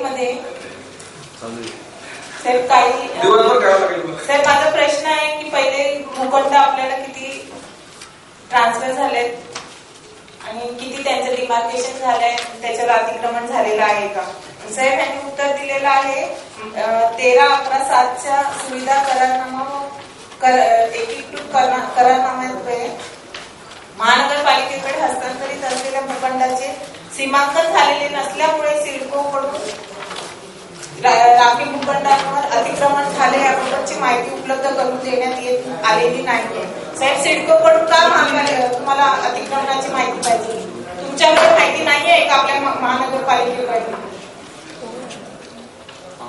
मध्ये. साहेब माझा प्रश्न आहे की पहिले भूखंड आपल्याला किती ट्रान्सफर झालेत आणि किती त्यांचं डिमार्केशन झालंय त्याच्यावर अतिक्रमण झालेलं आहे का? साहेब यांनी उत्तर दिलेलं आहे तेरा अकरा सातच्या सुविधा करारनामा कर, एकीकृत करारनाम्याद्वारे महानगरपालिकेकडे हस्तांतरित असलेल्या भूखंडाचे सीमांकन झालेले नसल्यामुळे सिडकोकडून रा- भूखंडांवर अतिक्रमण झाले याबाबतची माहिती उपलब्ध करून देण्यात येत आलेली नाहीये. साहेब सिडकोकडून का महानगर तुम्हाला अतिक्रमणाची माहिती पाहिजे? तुमच्याकडे माहिती नाहीये का आपल्या महानगरपालिकेकडे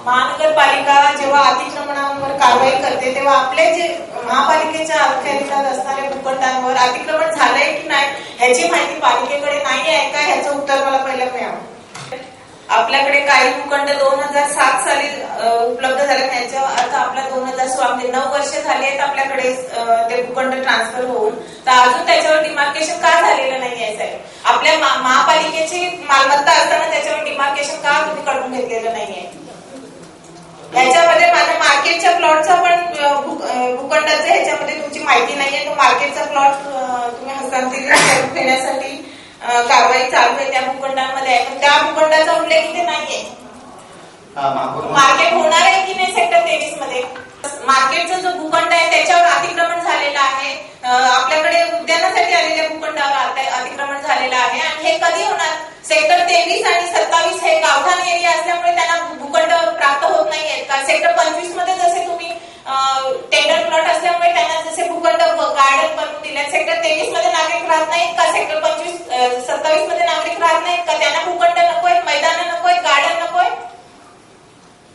महानगरपालिका जेव्हा अतिक्रमणावर कारवाई करते तेव्हा आपले जे महापालिकेच्या अखत्यारीत असणाऱ्या भूखंडांवर अतिक्रमण झालंय की नाही ह्याची माहिती पालिकेकडे नाही आहे का ह्याचं उत्तर मला पहिलं मिळावं आपल्याकडे काही भूखंड दोन हजार सात साली उपलब्ध झाले त्यांच्या अर्थ आपल्या दोन हजार सोळा म्हणजे नऊ वर्ष झाली आहेत आपल्याकडे ते भूखंड ट्रान्सफर होऊन. तर अजून त्याच्यावर डिमार्केशन का झालेलं नाही आहे साहेब? आपल्या महापालिकेची मालमत्ता असताना त्याच्यावर डिमार्केशन का तुम्ही काढून घेतलेलं नाहीये याच्यामध्ये माझ्या मार्केटच्या प्लॉटचा पण अ, भूखंडाचं ह्याच्यामध्ये तुमची माहिती नाहीये तो मार्केटचा प्लॉट तुम्ही हस्तांतरित घेण्यासाठी कारवाई चालू आहे त्या भूखंडांमध्ये आहे. पण त्या भूखंडाचा उल्लेख इथे नाहीये. हा, मार्केट होणार आहे की नाही सेक्टर तेवीसमध्ये मार्केटचा जो भूखंड आहे त्याच्यावर अतिक्रमण झालेलं आहे. आपल्याकडे उद्यानासाठी आलेल्या भूखंडावर अति- अतिक्रमण झालेलं आहे. आणि हे कधी होणार? सेक्टर तेवीस आणि सत्तावीस हे गावठाण एरिया असल्यामुळे त्यांना भूखंड प्राप्त होत नाहीयेत. का सेक्टर पंचवीसमध्ये जसे तुम्ही टेंडर प्लॉट असल्यामुळे त्यांना जसे भूखंड गार्डन बनवून दिले सेक्टर तेवीसमध्ये नागरिक राहत नाहीत का सेक्टर सत्तावीसमध्ये नागरिक राहत नाहीत का त्यांना भूखंड नकोय मैदान नकोय गार्डन नकोय?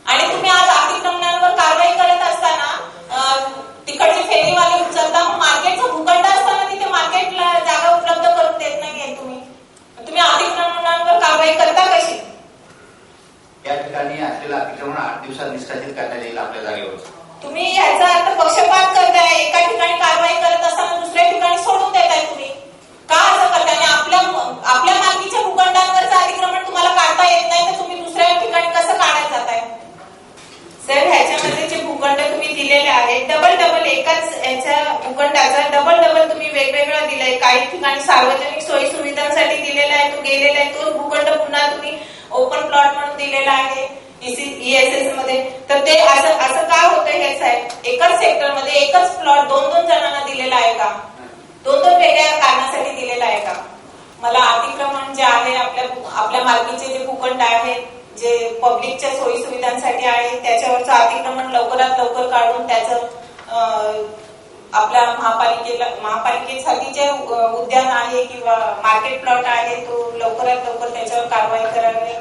आणि तुम्ही आज अतिक्रमणांवर कारवाई करत असताना अं, तिकडचे फेरीवाले उचलता मार्केटचं भूखंड असताना तिथे मार्केटला जागा उपलब्ध करून देत नाहीये तुम्ही. तुम्ही अतिक्रमणांवर कारवाई करता कशी? या ठिकाणी असलेलं अतिक्रमण आठ दिवसात निष्कासित करण्यात येईल आपल्या जागेवर. तुम्ही ह्याचा अर्थ पक्षपात करताय एका ठिकाणी कारवाई करत असताना दुसऱ्या ठिकाणी सोडून देताय तुम्ही का असं करताय आणि आपल्या आपल्या मालकीच्या भूखंडांवरचं अतिक्रमण तुम्हाला काढता येत नाही तर तुम्ही दुसऱ्या ठिकाणी कसं काढत जाताय सर ह्याच्यामध्ये तुम्ही दिलेले आहेत डबल डबल एकाच याच्या उकंडाचा डबल डबल तुम्ही वेगवेगळा दिलाय. काही ठिकाणी सार्वजनिक सोयी सुविधांसाठी दिलेला आहे तो गेलेला आहे. तो भूखंड पुन्हा तुम्ही ओपन प्लॉट म्हणून दिलेला आहे ईएसएसमध्ये. तर ते असं असं का होतं हे साहेब? एकाच सेक्टरमध्ये एकच प्लॉट दोन दोन जणांना दिलेला आहे का? दोन दोन वेगळ्या कारणासाठी दिलेला आहे का? मला अतिक्रमण जे आहे आपल्या आपल्या मालकीचे जे भूखंड आहेत जे पब्लिकच्या सोयी सुविधांसाठी आहे त्याच्यावरचं अतिक्रमण लवकरात लवकर काढून त्याचं आपल्या महापालिकेला महापालिकेसाठी जे उद्यान आहे किंवा मार्केट प्लॉट आहे तो लवकरात लवकर त्याच्यावर कारवाई करावी.